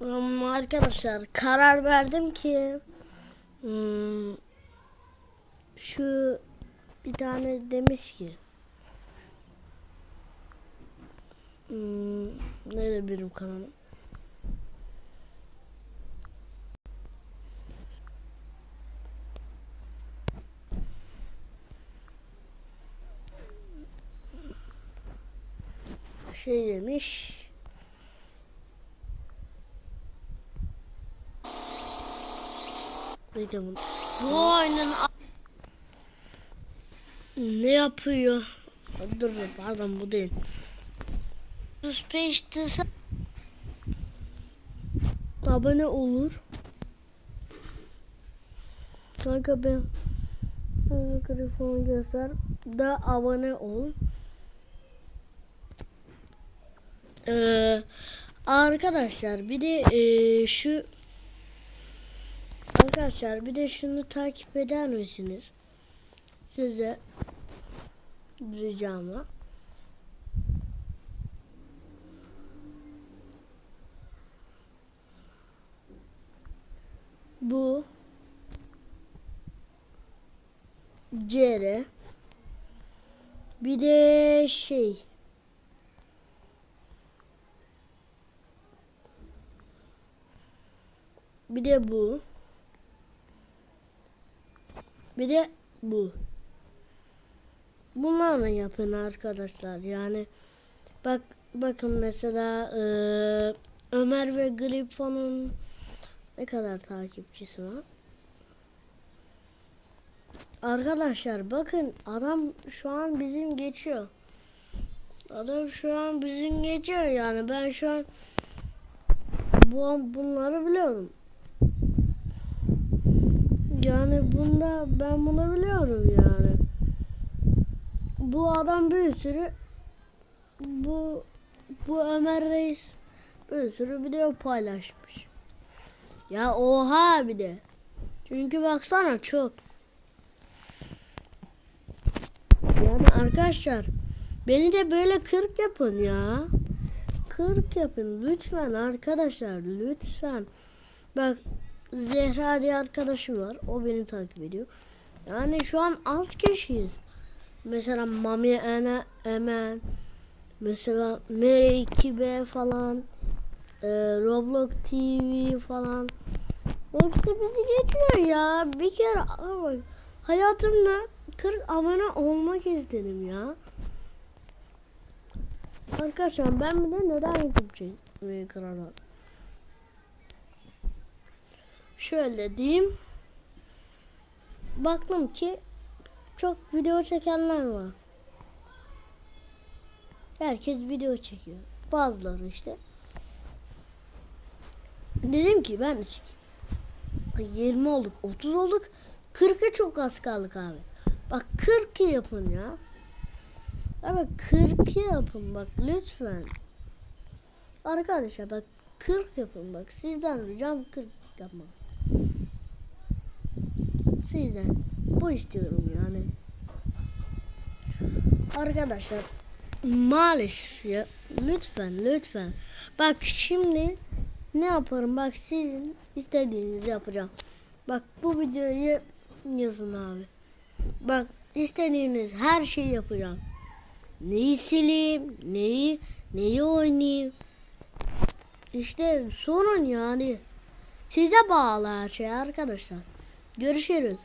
Ama arkadaşlar karar verdim ki hmm, şu bir tane demiş ki hmm, nerede benim kanalım? Şey demiş. Bu? Oyunun Ne yapıyor? Dur dur pardon bu değil. Suspect'ı Abone olur. Kanka ben mikrofonu göster. Da abone ol. Ee, arkadaşlar bir de ee, şu arkadaşlar bir de şunu takip eder misiniz? Size ricamla. Bu CR bir de şey bir de bu bir de bu bunlarla yapın arkadaşlar yani bak bakın mesela eee, Ömer ve Grifon'un ne kadar takipçisi var? Arkadaşlar bakın adam şu an bizim geçiyor. Adam şu an bizim geçiyor yani ben şu an bu bunları biliyorum. Yani bunda ben bunu biliyorum yani. Bu adam bir sürü bu bu Ömer Reis bir sürü video paylaşmış. Ya oha bir de. Çünkü baksana çok. Yani arkadaşlar beni de böyle 40 yapın ya. 40 yapın lütfen arkadaşlar lütfen. Bak Zehra diye arkadaşım var. O beni takip ediyor. Yani şu an az kişiyiz. Mesela Mami Ene Emen mesela M2B falan e, Roblox TV falan hepsi bizi geçiyor ya. Bir kere ama hayatımda 40 abone olmak istedim ya. Arkadaşlar ben bir de neden YouTube çekmeye karar verdim? Şöyle diyeyim. Baktım ki çok video çekenler var. Herkes video çekiyor. Bazıları işte. Dedim ki ben de çekeyim. 20 olduk, 30 olduk. 40'a çok az kaldık abi. Bak 40 yapın ya. Abi 40 yapın bak lütfen. Arkadaşlar bak 40 yapın bak. Sizden ricam 40 yapmak. Sizden bu istiyorum yani. Arkadaşlar maalesef ya lütfen lütfen. Bak şimdi ne yaparım? Bak sizin istediğinizi yapacağım. Bak bu videoyu yazın abi. Bak istediğiniz her şeyi yapacağım. Neyi sileyim, neyi neyi oynayayım. İşte sorun yani. Size bağlı her şey arkadaşlar. Görüşürüz.